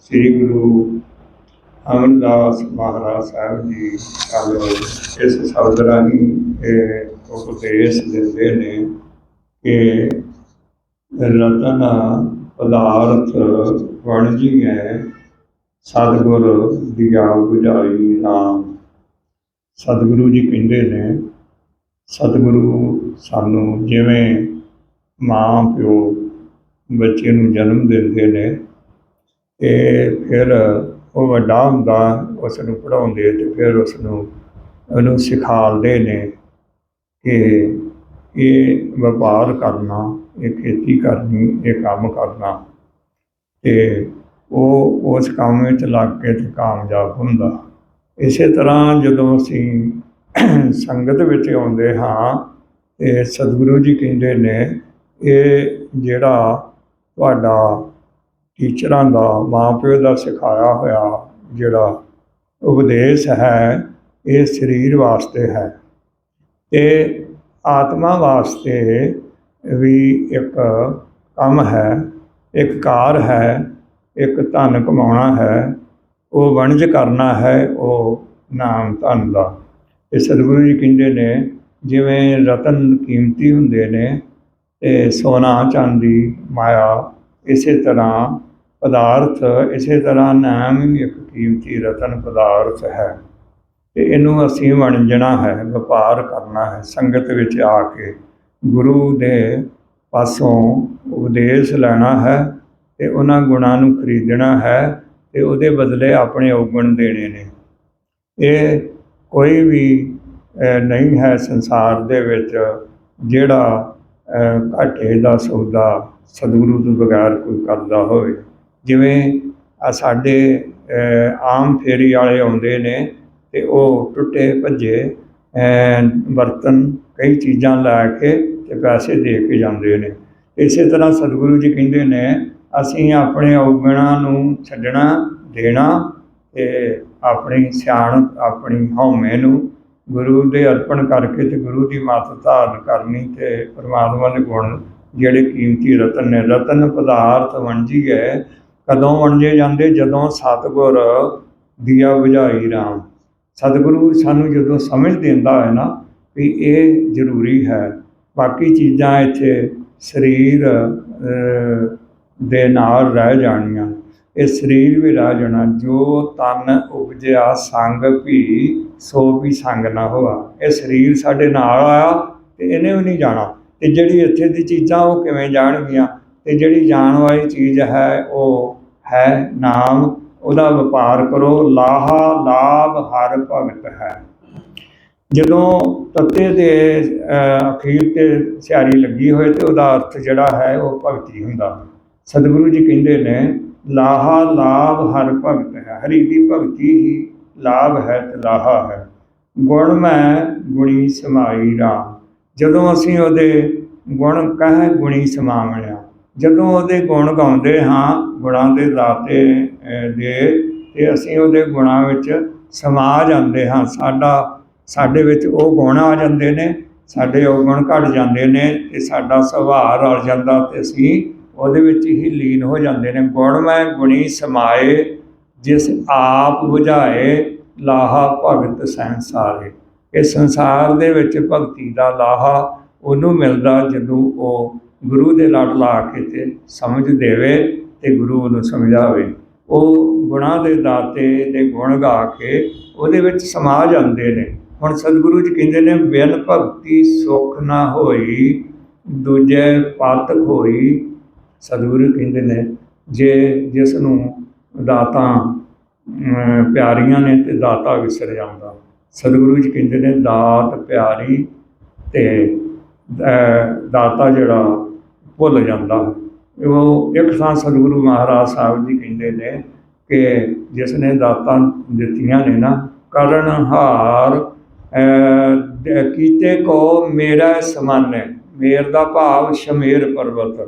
ਸ੍ਰੀ ਗੁਰੂ ਅਮਰਦਾਸ ਮਹਾਰਾਜ ਸਾਹਿਬ ਜੀ ਸਾਨੂੰ ਇਸ ਸ਼ਬਦ ਰਾਹੀਂ ਇਹ ਉਪਦੇਸ਼ ਦਿੰਦੇ ਨੇ ਕਿ ਰਤਨ ਪਦਾਰਥ ਵਣਜੀਐ, ਸਤਿਗੁਰ ਦੀਆ ਬੁਝਾਈ ਨਾਮ। ਸਤਿਗੁਰੂ ਜੀ ਕਹਿੰਦੇ ਨੇ, ਸਤਿਗੁਰੂ ਸਾਨੂੰ ਜਿਵੇਂ ਮਾਂ ਪਿਓ ਬੱਚੇ ਨੂੰ ਜਨਮ ਦਿੰਦੇ ਨੇ ਤੇ ਫਿਰ ਉਹ ਵੱਡਾ ਹੁੰਦਾ ਉਸ ਨੂੰ ਪੜਾਉਂਦੇ ਤੇ ਫਿਰ ਉਸ ਨੂੰ ਉਹਨੂੰ ਸਿਖਾਲਦੇ ਨੇ ਕਿ ਇਹ ਵਪਾਰ ਕਰਨਾ, ਇਹ ਖੇਤੀ ਕਰਨੀ, ਇਹ ਕੰਮ ਕਰਨਾ। ਤੇ ਉਹ ਉਸ ਕੰਮ ਵਿੱਚ ਲੱਗ ਕੇ ਤੇ ਕਾਮਯਾਬ ਹੁੰਦਾ। ਇਸੇ ਤਰ੍ਹਾਂ ਜਦੋਂ ਅਸੀਂ ਸੰਗਤ ਵਿੱਚ ਆਉਂਦੇ ਹਾਂ, ਤੇ ਸਤਿਗੁਰੂ ਜੀ ਕਹਿੰਦੇ ਨੇ, ਇਹ ਜਿਹੜਾ ਤੁਹਾਡਾ ਟੀਚਰਾਂ ਦਾ ਮਾਪਿਓ ਦਾ ਸਿਖਾਇਆ ਹੋਇਆ ਜਿਹੜਾ ਉਪਦੇਸ਼ ਹੈ, ਇਹ ਸਰੀਰ ਵਾਸਤੇ ਹੈ। ਤੇ ਆਤਮਾ ਵਾਸਤੇ ਵੀ ਇੱਕ ਕੰਮ ਹੈ, ਇੱਕ ਕਾਰ ਹੈ, ਇੱਕ ਧਨ ਕਮਾਉਣਾ ਹੈ, ਉਹ ਵਣਜ ਕਰਨਾ ਹੈ, ਉਹ ਨਾਮ ਧਨ ਦਾ। ਤੇ ਸਤਿਗੁਰੂ ਜੀ ਕਹਿੰਦੇ ਨੇ, ਜਿਵੇਂ ਰਤਨ ਕੀਮਤੀ ਹੁੰਦੇ ਨੇ, ਤੇ ਸੋਨਾ ਚਾਂਦੀ, ਮਾਇਆ ਇਸੇ ਤਰ੍ਹਾਂ ਪਦਾਰਥ, ਇਸੇ ਤਰ੍ਹਾਂ ਨਾਮ ਵੀ ਇੱਕ ਕੀਮਤੀ ਰਤਨ ਪਦਾਰਥ ਹੈ। ਤੇ ਇਹਨੂੰ ਅਸੀਂ ਵਣਜਣਾ ਹੈ, ਵਪਾਰ ਕਰਨਾ ਹੈ, ਸੰਗਤ ਵਿੱਚ ਆ ਕੇ ਗੁਰੂ ਦੇ ਪਾਸੋਂ ਉਪਦੇਸ਼ ਲੈਣਾ ਹੈ ਤੇ ਉਹਨਾਂ ਗੁਣਾਂ ਨੂੰ ਖਰੀਦਣਾ ਹੈ ਤੇ ਉਹਦੇ ਬਦਲੇ ਆਪਣੇ ਔਗਣ ਦੇਣੇ ਨੇ। ਇਹ ਕੋਈ ਵੀ ਨਹੀਂ ਹੈ ਸੰਸਾਰ ਦੇ ਵਿੱਚ ਜਿਹੜਾ ਘਾਟੇ ਦਾ ਸੌਦਾ ਸਤਿਗੁਰੂ ਤੋਂ ਬਗੈਰ ਕੋਈ ਕਰਦਾ ਹੋਵੇ। ਜਿਵੇਂ ਆ ਸਾਡੇ ਆਮ ਫੇਰੀ ਵਾਲੇ ਆਉਂਦੇ ਨੇ ਤੇ ਉਹ ਟੁੱਟੇ ਭੱਜੇ ਅਹ, ਬਰਤਨ ਕਈ ਚੀਜ਼ਾਂ ਲੈ ਕੇ ਤੇ ਪੈਸੇ ਦੇ ਕੇ ਜਾਂਦੇ ਨੇ। ਇਸੇ ਤਰ੍ਹਾਂ ਸਤਿਗੁਰੂ ਜੀ ਕਹਿੰਦੇ ਨੇ ਅਸੀਂ ਆਪਣੇ ਔਗਣਾਂ ਨੂੰ ਛੱਡਣਾ ਦੇਣਾ ਤੇ ਆਪਣੀ ਸਿਆਣ ਆਪਣੀ ਹਉਮੈ ਨੂੰ ਗੁਰੂ ਦੇ ਅਰਪਣ ਕਰਕੇ ਤੇ ਗੁਰੂ ਦੀ ਮੱਤ ਧਾਰਨ ਕਰਨੀ ਤੇ ਪਰਮਾਤਮਾ ਦੇ ਗੁਣ ਜਿਹੜੇ ਕੀਮਤੀ ਰਤਨ ਨੇ ਰਤਨ ਪਦਾਰਥ ਵਣਜੀ ਹੈ ਕਦੋਂ ਵੰਜੇ ਜਾਂਦੇ? ਜਦੋਂ ਸਤਿਗੁਰ ਦੀਆ ਬੁਝਾਈ ਰਾਮ। ਸਤਿਗੁਰੂ ਸਾਨੂੰ ਜਦੋਂ ਸਮਝ ਦਿੰਦਾ ਹੈ ਨਾ ਵੀ ਇਹ ਜ਼ਰੂਰੀ ਹੈ। ਬਾਕੀ ਚੀਜ਼ਾਂ ਇੱਥੇ ਸਰੀਰ ਦੇ ਨਾਲ ਰਹਿ ਜਾਣੀਆਂ। ਇਹ ਸਰੀਰ ਵੀ ਰਹਿ ਜਾਣਾ। ਜੋ ਤਨ ਉਪਜਿਆ ਸੰਗ ਵੀ ਸੋ ਵੀ ਸੰਗ ਨਾ ਹੋਆ। ਇਹ ਸਰੀਰ ਸਾਡੇ ਨਾਲ ਆਇਆ ਤੇ ਇਹਨੇ ਵੀ ਨਹੀਂ ਜਾਣਾ। ਤੇ ਜਿਹੜੀ ਇੱਥੇ ਦੀ ਚੀਜ਼ਾਂ ਉਹ ਕਿਵੇਂ ਜਾਣਗੀਆਂ? ਤੇ ਜਿਹੜੀ ਜਾਣ ਵਾਲੀ ਚੀਜ਼ ਹੈ, ਉਹ ਹੈ ਨਾਮ, ਉਹਦਾ ਵਪਾਰ ਕਰੋ। ਲਾਹਾ ਲਾਭ ਹਰ ਭਗਤ ਹੈ। ਜਦੋਂ ਤੱਤੇ ਦੇ ਅਖੀਰ ਤੇ ਸਿਆਰੀ ਲੱਗੀ ਹੋਏ ਤੇ ਉਹਦਾ ਅਰਥ ਜਿਹੜਾ ਹੈ, ਉਹ ਭਗਤੀ ਹੁੰਦਾ। ਸਤਿਗੁਰੂ ਜੀ ਕਹਿੰਦੇ ਨੇ, ਲਾਹਾ ਲਾਭ ਹਰ ਭਗਤ ਹੈ। ਹਰੀ ਦੀ ਭਗਤੀ ਹੀ ਲਾਭ ਹੈ ਤੇ ਲਾਹਾ ਹੈ। ਗੁਣ ਮੈਂ ਗੁਣੀ ਸਮਾਈ ਰਾਮ। ਜਦੋਂ ਅਸੀਂ ਉਹਦੇ ਗੁਣ ਕਹਿ ਗੁਣੀ ਸਮਾਵਣਿਆ ਜਦੋਂ ਉਹਦੇ ਗੁਣ ਗਾਉਂਦੇ ਹਾਂ, ਗੁਣਾਂ ਦੇ ਦਾਤੇ ਦੇ, ਤੇ ਅਸੀਂ ਉਹਦੇ ਗੁਣਾਂ ਵਿੱਚ ਸਮਾ ਜਾਂਦੇ ਹਾਂ। ਸਾਡਾ, ਸਾਡੇ ਵਿੱਚ ਉਹ ਗੁਣ ਆ ਜਾਂਦੇ ਨੇ, ਸਾਡੇ ਉਹ ਗੁਣ ਘਟ ਜਾਂਦੇ ਨੇ, ਤੇ ਸਾਡਾ ਸੁਭਾਅ ਰਲ ਜਾਂਦਾ ਤੇ ਅਸੀਂ ਉਹਦੇ ਵਿੱਚ ਹੀ ਲੀਨ ਹੋ ਜਾਂਦੇ ਨੇ। ਗੁਣ ਮੈਂ ਗੁਣੀ ਸਮਾਏ, ਜਿਸ ਆਪ 부ਝਾਏ ਲਾਹਾ ਭਗਤ ਸੰਸਾਰੇ। ਇਹ ਸੰਸਾਰ ਦੇ ਵਿੱਚ ਭਗਤੀ ਦਾ ਲਾਹਾ ਉਹਨੂੰ ਮਿਲਦਾ ਜਦੋਂ ਉਹ ਗੁਰੂ ਦੇ ਲੜ ਲਾ ਕੇ ਤੇ ਸਮਝ ਦੇਵੇ ਤੇ ਗੁਰੂ ਉਹਨੂੰ ਸਮਝਾਵੇ। ਉਹ ਗੁਣਾਂ ਦੇ ਦਾਤੇ ਦੇ ਗੁਣ ਗਾ ਕੇ ਉਹਦੇ ਵਿੱਚ ਸਮਾ ਜਾਂਦੇ ਨੇ। ਹੁਣ ਸਤਿਗੁਰੂ ਜੀ ਕਹਿੰਦੇ ਨੇ, ਬਿਨ ਭਗਤੀ ਸੁਖ ਨਾ ਹੋਈ, ਦੂਜੇ ਪਾਤਕ ਹੋਈ। ਸਤਿਗੁਰੂ ਕਹਿੰਦੇ ਨੇ, ਜੇ ਜਿਸ ਨੂੰ ਦਾਤਾਂ ਪਿਆਰੀਆਂ ਨੇ ਤੇ ਦਾਤਾ ਵਿਸਰ ਜਾਂਦਾ। ਸਤਿਗੁਰੂ ਜੀ ਕਹਿੰਦੇ ਨੇ, ਦਾਤ ਪਿਆਰੀ ਤੇ ਦਾਤਾ ਜਿਹੜਾ ਭੁੱਲ ਜਾਂਦਾ। ਉਹ ਇੱਕ ਥਾਂ ਸਤਿਗੁਰੂ ਮਹਾਰਾਜ ਸਾਹਿਬ ਜੀ ਕਹਿੰਦੇ ਨੇ ਕਿ ਜਿਸ ਨੇ ਦਾਤਾਂ ਦਿੱਤੀਆਂ ਨੇ ਨਾ, ਕਰਨ ਹਾਰ ਕੀਤੇ ਕੋ ਮੇਰਾ ਸਮਾਨੈ, ਮੇਰ ਦਾ ਭਾਵ ਸ਼ਮੇਰ ਪਰਬਤ।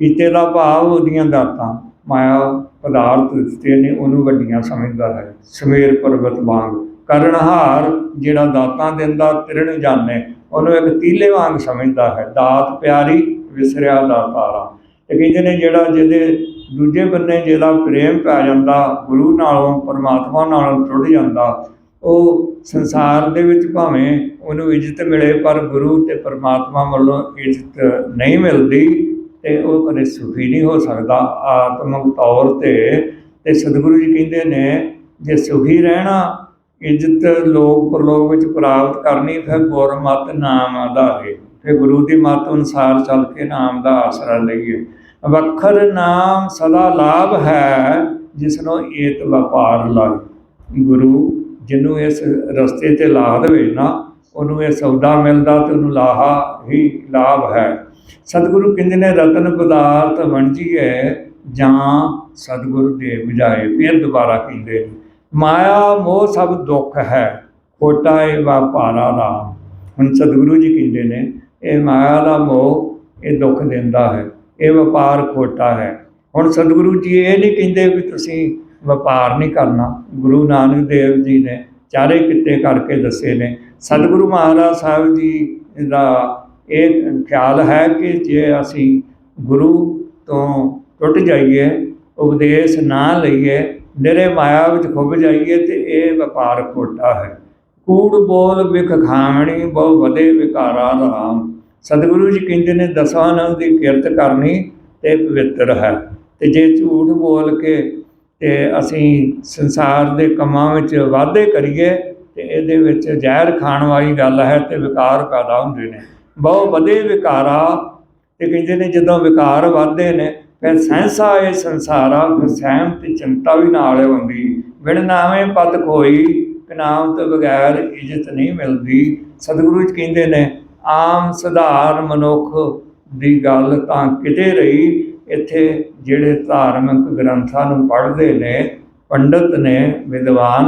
ਕੀਤੇ ਦਾ ਭਾਵ ਉਹਦੀਆਂ ਦਾਤਾਂ, ਮਾਇਆ ਪਦਾਰਥ ਦਿੱਤੇ ਨੇ, ਉਹਨੂੰ ਵੱਡੀਆਂ ਸਮਝਦਾ ਹੈ, ਸਮੇਰ ਪਰਬਤ ਵਾਂਗ। ਕਰਨਹਾਰ ਜਿਹੜਾ ਦਾਤਾਂ ਦਿੰਦਾ ਤਿਰਣ ਜਾਣੇ, ਉਹਨੂੰ ਇੱਕ ਤੀਲੇ ਵਾਂਗ ਸਮਝਦਾ ਹੈ। ਦਾਤ ਪਿਆਰੀ ਵਿਸਰਿਆ ਦਾ ਤਾਰਾ। ਤੇ ਕਹਿੰਦੇ ਨੇ ਜਿਹੜਾ ਜਿਹਦੇ ਦੂਜੇ ਬੰਨੇ ਜਿਹਦਾ ਪ੍ਰੇਮ ਪੈ ਜਾਂਦਾ, ਗੁਰੂ ਨਾਲੋਂ, ਪਰਮਾਤਮਾ ਨਾਲੋਂ ਟੁੱਟ ਜਾਂਦਾ, ਉਹ ਸੰਸਾਰ ਦੇ ਵਿੱਚ ਭਾਵੇਂ ਉਹਨੂੰ ਇੱਜ਼ਤ ਮਿਲੇ, ਪਰ ਗੁਰੂ ਤੇ ਪਰਮਾਤਮਾ ਵੱਲੋਂ ਇੱਜ਼ਤ ਨਹੀਂ ਮਿਲਦੀ ਤੇ ਉਹ ਕਦੇ ਸੁਖੀ ਨਹੀਂ ਹੋ ਸਕਦਾ। ਆਤਮਿਕ ਤੌਰ ਤੇ ਤੇ ਸਤਿਗੁਰੂ ਜੀ ਕਹਿੰਦੇ ਨੇ, ਜੇ ਸੁਖੀ ਰਹਿਣਾ, ਇੱਜ਼ਤ ਲੋਕ ਪਰਲੋਕ ਵਿੱਚ ਪ੍ਰਾਪਤ ਕਰਨੀ, ਫਿਰ ਗੁਰਮਤਿ ਨਾਮ ਆਧਾਰੇ। ਫਿਰ ਗੁਰੂ ਦੀ ਮੱਤ ਅਨੁਸਾਰ ਚੱਲ ਕੇ ਨਾਮ ਦਾ ਆਸਰਾ ਲਈਏ। ਵਖਰ ਨਾਮ ਸਦਾ ਲਾਭ ਹੈ, ਜਿਸਨੂੰ ਏਤ ਵਪਾਰ ਲਾਏ। ਗੁਰੂ ਜਿਹਨੂੰ ਇਸ ਰਸਤੇ ਤੇ ਲਾ ਦੇਵੇ ਨਾ, ਉਹਨੂੰ ਇਹ ਸੌਦਾ ਮਿਲਦਾ ਤੇ ਉਹਨੂੰ ਲਾਹਾ ਹੀ ਲਾਭ ਹੈ। ਸਤਿਗੁਰੂ ਕਹਿੰਦੇ ਨੇ, ਰਤਨ ਪਦਾਰਥ ਵਣਜੀਏ ਜਾਂ ਸਤਿਗੁਰੂ ਦੇ ਬੁਝਾਏ। ਫਿਰ ਦੁਬਾਰਾ ਕਹਿੰਦੇ ਨੇ, ਮਾਇਆ ਮੋਹ ਸਭ ਦੁੱਖ ਹੈ, ਖੋਟਾ ਏ ਵਾਪਾਰਾ ਰਾਮ। ਹੁਣ ਸਤਿਗੁਰੂ ਜੀ ਕਹਿੰਦੇ ਨੇ ਇਹ ਮਾਇਆ ਦਾ ਮੋਹ ਇਹ ਦੁੱਖ ਦਿੰਦਾ ਹੈ, ਇਹ ਵਪਾਰ ਖੋਟਾ ਹੈ। ਹੁਣ ਸਤਿਗੁਰੂ ਜੀ ਇਹ ਨਹੀਂ ਕਹਿੰਦੇ ਵੀ ਤੁਸੀਂ ਵਪਾਰ ਨਹੀਂ ਕਰਨਾ। ਗੁਰੂ ਨਾਨਕ ਦੇਵ ਜੀ ਨੇ ਚਾਰੇ ਕਿੱਤੇ ਕਰਕੇ ਦੱਸੇ ਨੇ। ਸਤਿਗੁਰੂ ਮਹਾਰਾਜ ਸਾਹਿਬ ਜੀ ਦਾ ਇਹ ਖਿਆਲ ਹੈ ਕਿ ਜੇ ਅਸੀਂ ਗੁਰੂ ਤੋਂ ਟੁੱਟ ਜਾਈਏ, ਉਪਦੇਸ਼ ਨਾ ਲਈਏ, ਨਿਰੇ ਮਾਇਆ ਵਿੱਚ ਖੁੱਭ ਜਾਈਏ ਤੇ ਇਹ ਵਪਾਰ ਖੋਟਾ ਹੈ। ਕੂੜ ਬੋਲ ਵਿਖ ਖਾਵਣੀ ਬਹੁ ਵਧੇ ਵਿਕਾਰਾ ਰਾਮ। ਸਤਿਗੁਰੂ ਜੀ ਕਹਿੰਦੇ ਨੇ, ਦਸਾਂ ਨੰਦ ਦੀ ਕਿਰਤ ਕਰਨੀ ਤੇ ਪਵਿੱਤਰ ਹੈ। ਤੇ ਜੇ ਝੂਠ ਬੋਲ ਕੇ ਤੇ ਅਸੀਂ ਸੰਸਾਰ ਦੇ ਕੰਮਾਂ ਵਿੱਚ ਵਾਧੇ ਕਰੀਏ, ਤੇ ਇਹਦੇ ਵਿੱਚ ਜ਼ਹਿਰ ਖਾਣ ਵਾਲੀ ਗੱਲ ਹੈ ਤੇ ਵਿਕਾਰ ਪੈਦਾ ਹੁੰਦੇ ਨੇ। ਬਹੁ ਵਧੇ ਵਿਕਾਰਾ, ਤੇ ਕਹਿੰਦੇ ਨੇ, ਜਦੋਂ ਵਿਕਾਰ ਵਧਦੇ ਨੇ, ਫਿਰ ਸਹਿਸਾ ਇਹ ਸੰਸਾਰਾ, ਫਿਰ ਸਹਿਮ ਤੇ ਚਿੰਤਾ ਵੀ ਨਾਲ ਆਉਂਦੀ। ਬਿਨ ਨਾਵੇਂ ਪਤ ਕੋਈ ਨਾਮ ਤੋਂ ਬਗੈਰ ਇੱਜ਼ਤ ਨਹੀਂ ਮਿਲਦੀ। ਸਤਿਗੁਰੂ ਜੀ ਕਹਿੰਦੇ ਨੇ, ਆਮ ਸਧਾਰਨ ਮਨੁੱਖ ਦੀ ਗੱਲ ਤਾਂ ਕਿਤੇ ਰਹੀ, ਇੱਥੇ ਜਿਹੜੇ ਧਾਰਮਿਕ ਗ੍ਰੰਥਾਂ ਨੂੰ ਪੜ੍ਹਦੇ ਨੇ, ਪੰਡਤ ਨੇ, ਵਿਦਵਾਨ